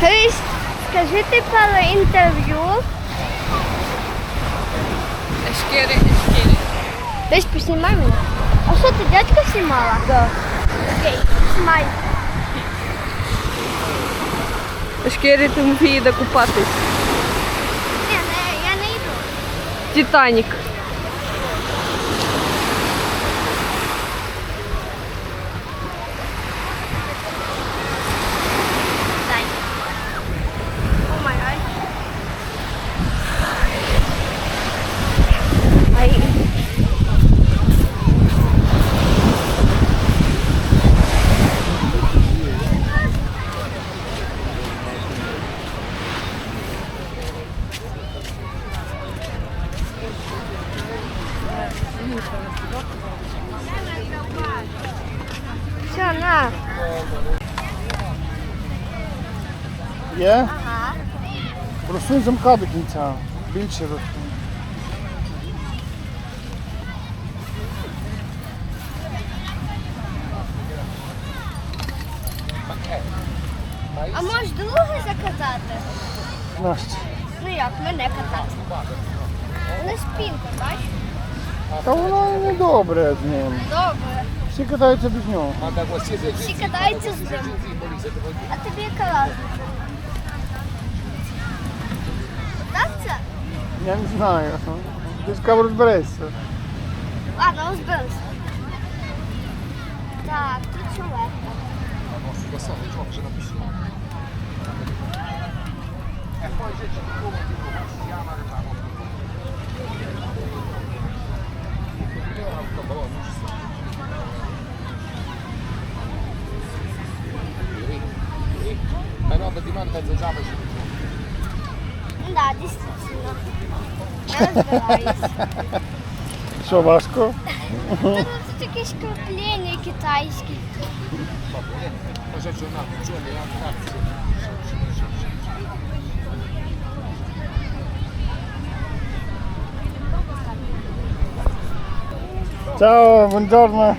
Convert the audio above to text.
Хрись, скажи ти про інтерв'ю. Ешкери, ешкери. Десь поснімай мене. А що ти дядька знімала? Так. Окей, знімай. Шкірі Тимофії йде купатись. Ні, не, я не йду. Титанік. Все, на. Є? Ага. Просунь замка до кінця. Більше росте. А можеш другу заказати? Настя. Ну як, мене катати. Не спінка, бачиш? Та воно не добре з ним. Добре. Всі катаються без нього. Всі катаються з ним. А тобі яка разниця? Так це? Я не знаю. Ти ж розберешся. Ладно, розберемося. Так, тут чоловік. Mezzo già poi Ну да, дійсно. Я розбираюсь. Що важко? Ну тут якісь краплення китайські. Ciao, buongiorno.